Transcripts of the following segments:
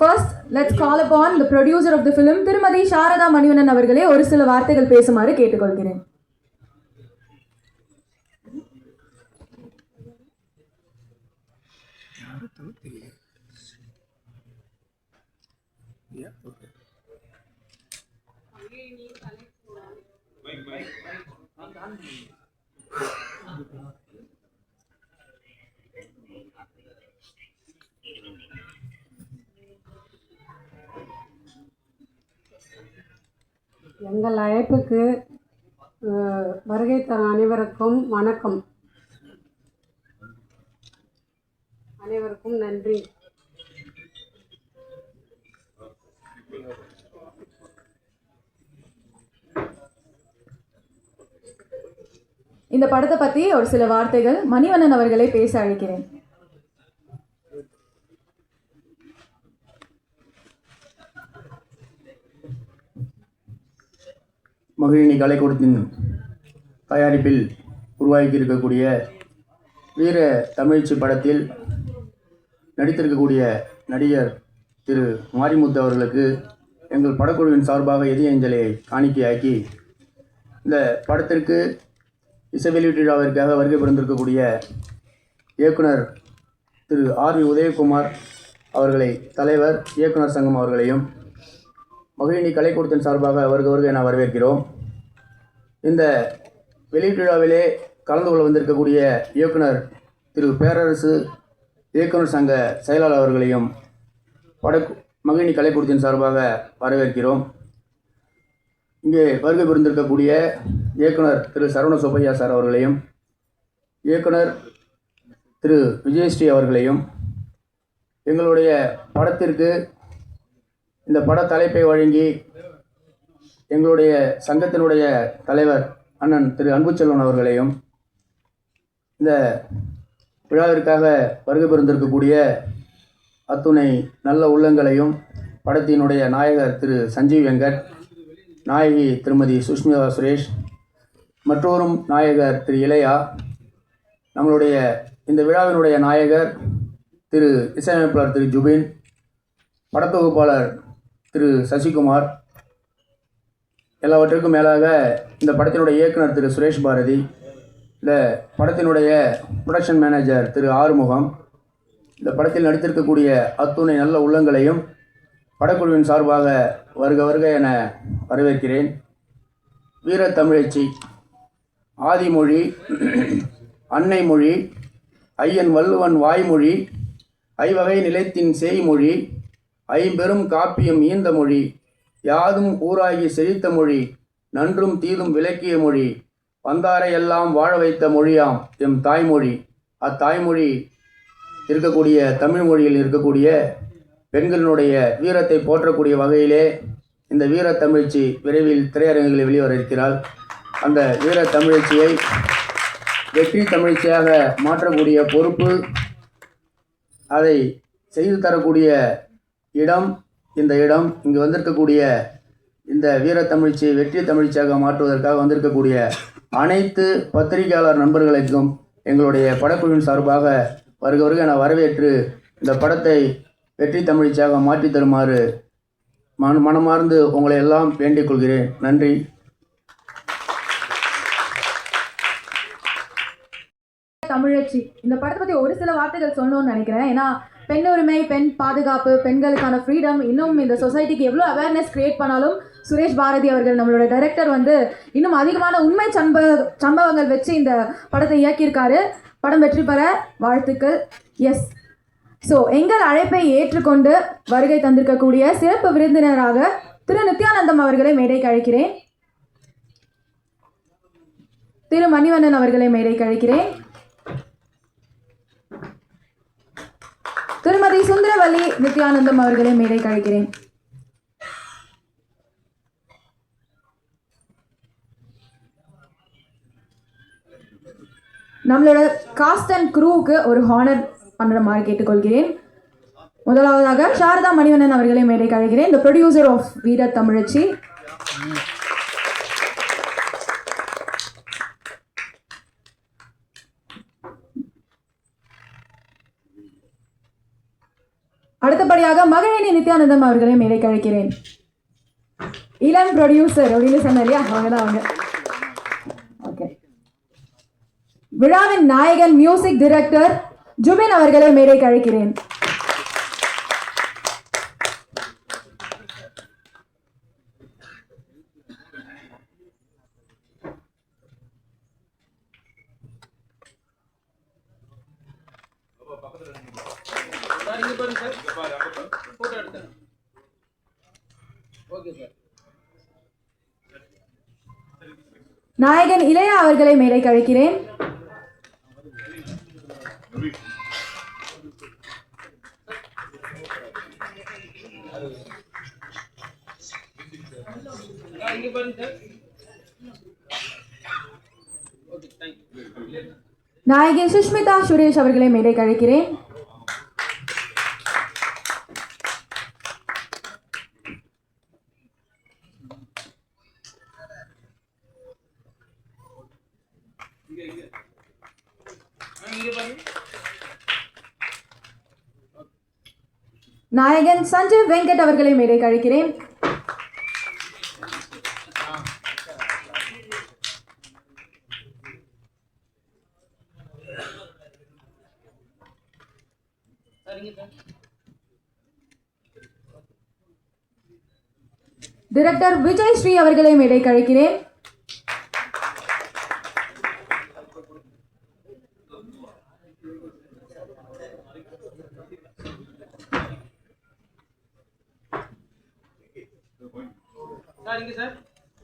First let's call upon the producer of the film திருமதி சாரதா மணிவண்ணன் அவர்களே ஒரு சில வார்த்தைகள் பேசுமாறு கேட்டுக்கொள்கிறேன். எங்கள் அழைப்புக்கு வருகை தரும் அனைவருக்கும் வணக்கம். அனைவருக்கும் நன்றி. இந்த படத்தை பற்றி ஒரு சில வார்த்தைகள் மணிவண்ணன் அவர்களை பேச அழைக்கிறேன். மகிழினி கலைக்கூடத்தின் தயாரிப்பில் உருவாக்கி இருக்கக்கூடிய வீர தமிழ்ச்சி படத்தில் நடித்திருக்கக்கூடிய நடிகர் திரு மாரிமுத்து அவர்களுக்கு எங்கள் படக்குழுவின் சார்பாக இதய அஞ்சலியை காணிக்கையாக்கி இந்த படத்திற்கு இசை வெளியீட்டு விழாவிற்காக வருகை பிறந்திருக்கக்கூடிய இயக்குனர் திரு ஆர் வி உதயகுமார் அவர்களை தலைவர் இயக்குனர் சங்கம் அவர்களையும் மகிழினி கலைக்கூடத்தின் சார்பாக வருக வருக என வரவேற்கிறோம். இந்த வெளியீட்டு விழாவிலே கலந்து கொள்ள வந்திருக்கக்கூடிய இயக்குனர் திரு பேரரசு இயக்குனர் சங்க செயலாளர் அவர்களையும் வடக்கு மகிழினி கலைக்கூடத்தின் சார்பாக வரவேற்கிறோம். இங்கே வருகை புரிந்திருக்கக்கூடிய இயக்குனர் திரு சரவண சுப்பையா சார் அவர்களையும் இயக்குனர் திரு விஜயஸ்ரீ அவர்களையும் எங்களுடைய படத்திற்கு இந்த பட தலைப்பை வழங்கி எங்களுடைய சங்கத்தினுடைய தலைவர் அண்ணன் திரு அன்புச்செல்வன் அவர்களையும் இந்த விழாவிற்காக வருகை பெருந்திருக்கக்கூடிய அத்துணை நல்ல உள்ளங்களையும் படத்தினுடைய நாயகர் திரு சஞ்சீவ் வெங்கட் நாயகி திருமதி சுஷ்மிதா சுரேஷ் மற்றோரும் நாயகர் திரு இளையா நம்மளுடைய இந்த விழாவினுடைய நாயகர் திரு இசையமைப்பாளர் திரு ஜுபின் படத்தொகுப்பாளர் திரு சசிகுமார் எல்லாவற்றுக்கும் மேலாக இந்த படத்தினுடைய இயக்குனர் திரு சுரேஷ் பாரதி இந்த படத்தினுடைய ப்ரொடக்ஷன் மேனேஜர் திரு ஆறுமுகம் இந்த படத்தில் நடித்திருக்கக்கூடிய அத்துணை நல்ல உள்ளங்களையும் படக்குழுவின் சார்பாக வருக வருக என வரவேற்கிறேன். வீரத்தமிழச்சி ஆதிமொழி அன்னை மொழி ஐயன் வள்ளுவன் வாய்மொழி ஐவகை நிலைத்தின் செய்மொழி ஐம்பெரும் காப்பியம் ஈந்த மொழி யாதும் ஊராகி செழித்த மொழி நன்றும் தீதும் விளக்கிய மொழி வந்தாரையெல்லாம் வாழ வைத்த மொழியாம் எம் தாய்மொழி. அத்தாய்மொழி இருக்கக்கூடிய தமிழ் மொழியில் இருக்கக்கூடிய பெண்களினுடைய வீரத்தை போற்றக்கூடிய வகையிலே இந்த வீர தமிழ்ச்சி விரைவில் திரையரங்குகளில் வெளிவர இருக்கிறாள் அந்த வீரத்தமிழ்ச்சியை வெற்றி தமிழ்ச்சியாக மாற்றக்கூடிய பொறுப்பு அதை செய்து தரக்கூடிய இடம் இந்த இடம் இங்கு வந்திருக்கக்கூடிய இந்த வீரத்தமிழ்ச்சியை வெற்றி தமிழ்ச்சியாக மாற்றுவதற்காக வந்திருக்கக்கூடிய அனைத்து பத்திரிகையாளர் நண்பர்களுக்கும் எங்களுடைய படக்குழுவின் சார்பாக வருக வருக என வரவேற்று இந்த படத்தை வெற்றி தமிழ்ச்சியாக மாற்றி தருமாறு மன மனமார்ந்து உங்களை எல்லாம் வேண்டிக் கொள்கிறேன். நன்றி. தமிழச்சி இந்த படத்தை பற்றி ஒரு சில வார்த்தைகள் சொல்லணும்னு நினைக்கிறேன். ஏன்னா பெண் உரிமை பெண் பாதுகாப்பு பெண்களுக்கான ஃப்ரீடம் இன்னும் இந்த சொசைட்டிக்கு எவ்வளோ அவேர்னஸ் கிரியேட் பண்ணாலும் சுரேஷ் பாரதி அவர்கள் நம்மளோட டைரக்டர் வந்து இன்னும் அதிகமான உண்மை சம்ப சம்பவங்கள் வச்சு இந்த படத்தை இயக்கியிருக்காரு. படம் வெற்றி பெற வாழ்த்துக்கள். எஸ் ஸோ எங்கள் அழைப்பை ஏற்றுக்கொண்டு வருகை தந்திருக்கக்கூடிய சிறப்பு விருந்தினராக திரு நித்யானந்தம் அவர்களை மேடைக்கு அழைக்கிறேன். திரு மணிவண்ணன் அவர்களை மேடைக்கு அழைக்கிறேன். திருமதி சுந்தரவல்லி நித்யானந்தம் அவர்களை மேடை கழிக்கிறேன். நம்மளோட காஸ்ட் அண்ட் க்ரூவுக்கு ஒரு ஹானர் பண்ணுற மாதிரி கேட்டுக்கொள்கிறேன். முதலாவதாக சாரதா மணிவண்ணன் அவர்களை மேடை அழைக்கிறேன் இந்த ப்ரொடியூசர் ஆஃப் வீர தமிழச்சி. அடுத்தபடியாக மகிழினி நித்யானந்தம் அவர்களை மேலே கழிக்கிறேன். இளம் ப்ரொடியூசர் அப்படின்னு சொன்னேன் இல்லையா? அவங்க தான் அவங்க. ஓகே விழாவின் நாயகன் மியூசிக் டிரெக்டர் ஜுபின் அவர்களை மேலே கழிக்கிறேன். நாயகன் இளையா அவர்களை மேலே கழிக்கிறேன் நாயகன் சுஷ்மிதா சுரேஷ் அவர்களை மேலே கழிக்கிறேன் நாயகன் சஞ்சய் வெங்கட் அவர்களை மேலே கழிக்கிறேன். டைரக்டர் விஜய் ஸ்ரீ அவர்களை மேலே கழிக்கிறேன்.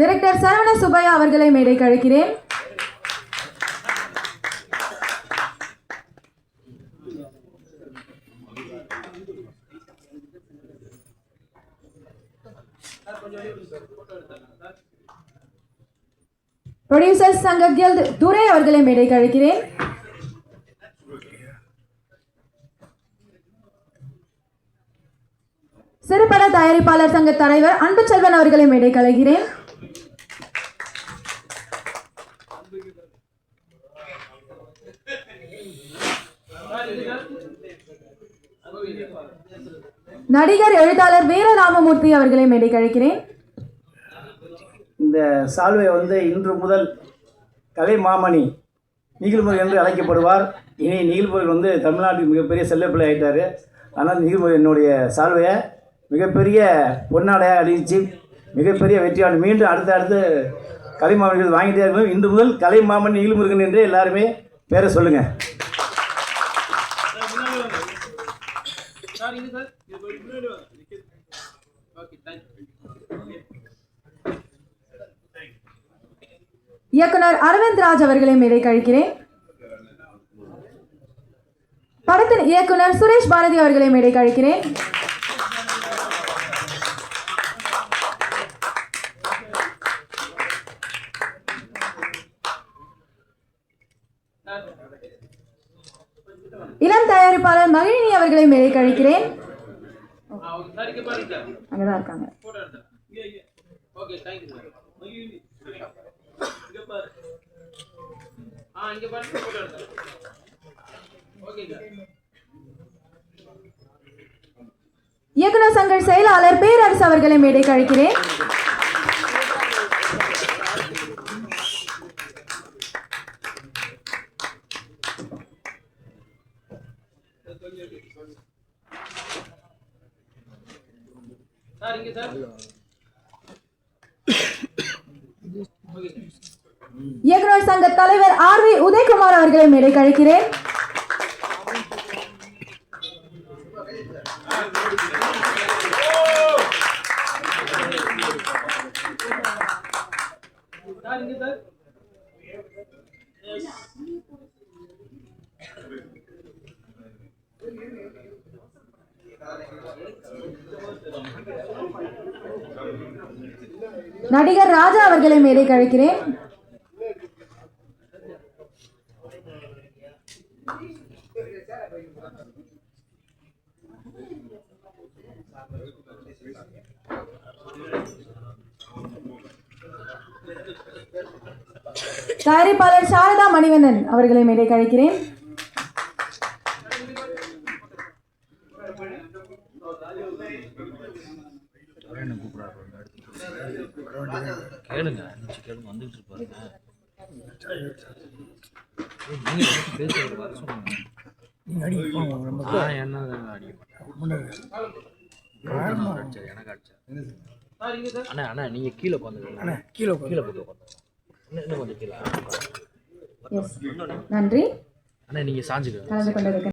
டைரக்டர் சரவண சுபையா அவர்களை மேடை கழிக்கிறேன். ப்ரொடியூசர் சங்க துரை அவர்களை மேடை கழிக்கிறேன். சிறுபட தயாரிப்பாளர் சங்க தலைவர் அன்பு செல்வன் அவர்களை மேடை கலைகிறேன் நடிகர் எழுத்தாளர் வீரராமமூர்த்தி அவர்களை மேடை கழிக்கிறேன் இந்த சால்வை வந்து இன்று முதல் கலை மாமணி நீகில்முருகன் என்று அழைக்கப்படுவார். இனி நீகில்முருகன் வந்து தமிழ்நாட்டில் மிகப்பெரிய செல்லப்பிள்ளை ஆயிட்டார். ஆனால் நீகில்முருகன் என்னுடைய சால்வையை மிகப்பெரிய பொன்னாடையாக அணிவிச்சு மிகப்பெரிய வெற்றியாளர். மீண்டும் அடுத்த அடுத்து கலை மாமணிகள் வாங்கிட்டே இருக்கணும் இன்று முதல் கலை மாமன் நீகில்முருகன் என்று எல்லாருமே பேரை சொல்லுங்கள் இயக்குனர் அரவிந்த் ராஜ் அவர்களையும் மேடை கழிக்கிறேன். படத்தின் இயக்குனர் சுரேஷ் பாரதி அவர்களையும் மேடை கழிக்கிறேன். இளம் தயாரிப்பாளர் மகிழினி அவர்களை மேடை கழிக்கிறேன். அங்கதான் இருக்காங்க. இயக்குனர் சங்க செயலாளர் பேரரசு அவர்களை மேடை கழிக்கிறேன் சார் இங்க சார் இயக்குனர் சங்க தலைவர் ஆர் வி உதயகுமார் அவர்களை மேடை கழிக்கிறேன் நடிகர் ராஜா அவர்களை மேடை கழிக்கிறேன் தயாரிப்பாளர் சாரதா மணிவண்ணன் அவர்களை மேடை கழிக்கிறேன். கேளுங்க வந்துட்டு இருப்பாருங்க. அண்ணா அண்ணா நீங்க கீழே உட்காந்துருங்க கீழே கீழே போட்டு உட்காந்து இன்னும் கொஞ்சம் கீழே. நன்றி. அண்ணா நீங்க சாஞ்சுக்கோங்க.